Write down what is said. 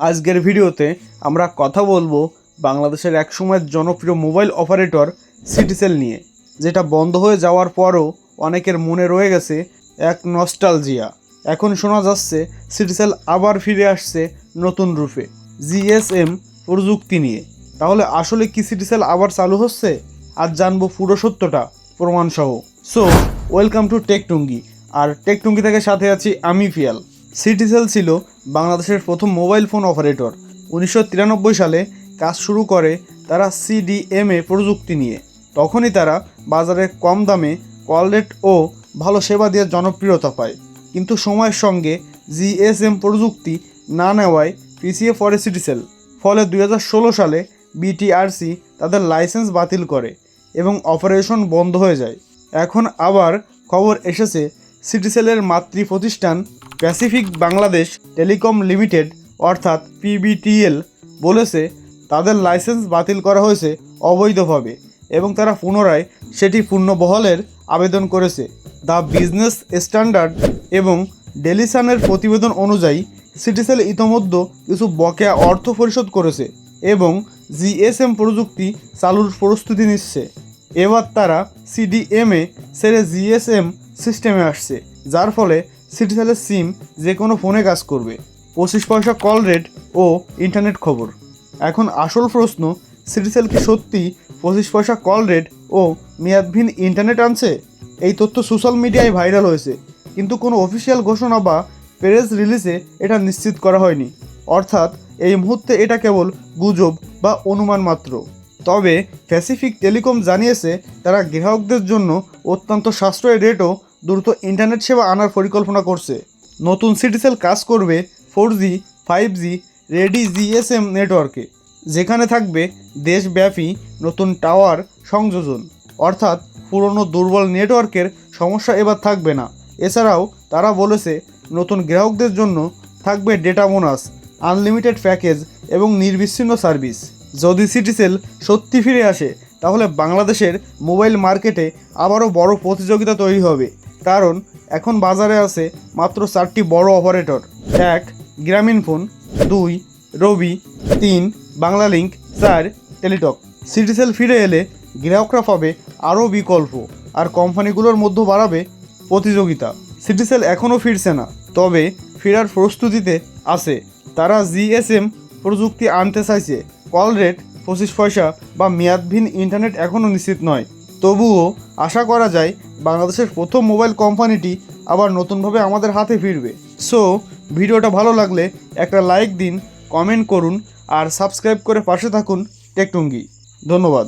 আজকের ভিডিওতে আমরা কথা বলব বাংলাদেশের একসময়ের জনপ্রিয় মোবাইল অপারেটর সিটিসেল নিয়ে, যেটা বন্ধ হয়ে যাওয়ার পরও অনেকের মনে রয়ে গেছে এক নস্টালজিয়া। এখন শোনা যাচ্ছে সিটিসেল আবার ফিরে আসছে নতুন রূপে, জিএসএম প্রযুক্তি নিয়ে। তাহলে আসলে কি সিটিসেল আবার চালু হচ্ছে? আর জানব পুরো সত্যটা, প্রমাণসহ। সো, ওয়েলকাম টু টেকটুঙ্গি, আর টেকটুঙ্গি থেকে সাথে আছি আমি ফিয়াল। সিটিসেল ছিল বাংলাদেশের প্রথম মোবাইল ফোন অপারেটর। উনিশশো তিরানব্বই সালে কাজ শুরু করে তারা সিডিএমএ প্রযুক্তি নিয়ে। তখনই তারা বাজারে কম দামে কল রেট ও ভালো সেবা দিয়ে জনপ্রিয়তা পায়। কিন্তু সময়ের সঙ্গে জিএসএম প্রযুক্তি না নেওয়ায় পিছিয়ে পড়ে সিটিসেল। ফলে দুই হাজার ষোলো সালে বিটিআরসি তাদের লাইসেন্স বাতিল করে এবং অপারেশন বন্ধ হয়ে যায়। এখন আবার খবর এসেছে সিটিসেলের মাতৃ প্রতিষ্ঠান প্যাসিফিক বাংলাদেশ টেলিকম লিমিটেড, অর্থাৎ পিবিটিএল বলেছে তাদের লাইসেন্স বাতিল করা হয়েছে অবৈধভাবে এবং তারা পুনরায় সেটি পূর্ণবহলের আবেদন করেছে। দ্য বিজনেস স্ট্যান্ডার্ড এবং ডেলিসানের প্রতিবেদন অনুযায়ী, সিটিসেল ইতোমধ্যে কিছু বকেয়া অর্থ পরিশোধ করেছে এবং জিএসএম প্রযুক্তি চালুর প্রস্তুতি নিচ্ছে। এবার তারা সিডিএমএ ছেড়ে জিএসএম সিস্টেমে আসছে, যার ফলে সিটিসেলের সিম যে কোনো ফোনে কাজ করবে। পঁচিশ পয়সা কল রেট ও ইন্টারনেট খবর। এখন আসল প্রশ্ন, সিটিসেল কি সত্যি পঁচিশ পয়সা কল রেট ও মেয়াদবিহীন ইন্টারনেট আনছে? এই তথ্য সোশ্যাল মিডিয়ায় ভাইরাল হয়েছে, কিন্তু কোনো অফিসিয়াল ঘোষণা বা প্রেস রিলিজে এটা নিশ্চিত করা হয়নি। অর্থাৎ এই মুহূর্তে এটা কেবল গুজব বা অনুমান মাত্র। তবে প্যাসিফিক টেলিকম জানিয়েছে, তারা গ্রাহকদের জন্য অত্যন্ত সাশ্রয়ী রেটও দ্রুত ইন্টারনেট সেবা আনার পরিকল্পনা করছে। নতুন সিটিসেল কাজ করবে four G five G ready GSM নেটওয়ার্কে যেখানে থাকবে দেশব্যাপী নতুন টাওয়ার সংযোজন। অর্থাৎ পুরনো দুর্বল নেটওয়ার্কের সমস্যা এবার থাকবে না। এছাড়াও তারা বলেছে, নতুন গ্রাহকদের জন্য থাকবে ডেটা বোনাস আনলিমিটেড প্যাকেজ এবং নির্বিচ্ছিন্ন সার্ভিস যদি সিটিসেল সত্যি ফিরে আসে, তাহলে বাংলাদেশের মোবাইল মার্কেটে আবারও বড় প্রতিযোগিতা তৈরি হবে। কারণ এখন বাজারে আছে মাত্র চারটি বড় অপারেটর। এক, গ্রামীণ ফোন। দুই, রবি। তিন বাংলা লিঙ্ক চার, টেলিটক। সিটিসেল ফিরে এলে গ্রাহকরা পাবে আরও বিকল্প আর কোম্পানিগুলোর মধ্যে বাড়াবে প্রতিযোগিতা। সিটিসেল এখনও ফিরছে না, তবে ফেরার প্রস্তুতিতে আছে। তারা জিএসএম প্রযুক্তি আনতে চাইছে। কল রেট, পঁচিশ পয়সা বা মেয়াদবিহীন ইন্টারনেট এখনও নিশ্চিত নয়। তবুও আশা করা যায় বাংলাদেশের প্রথম মোবাইল কোম্পানিটি আবার নতুনভাবে আমাদের হাতে ফিরবে। সো ভিডিওটা ভালো লাগলে একটা লাইক দিন কমেন্ট করুন, আর সাবস্ক্রাইব করে পাশে থাকুন টেকটুঙ্গি। ধন্যবাদ।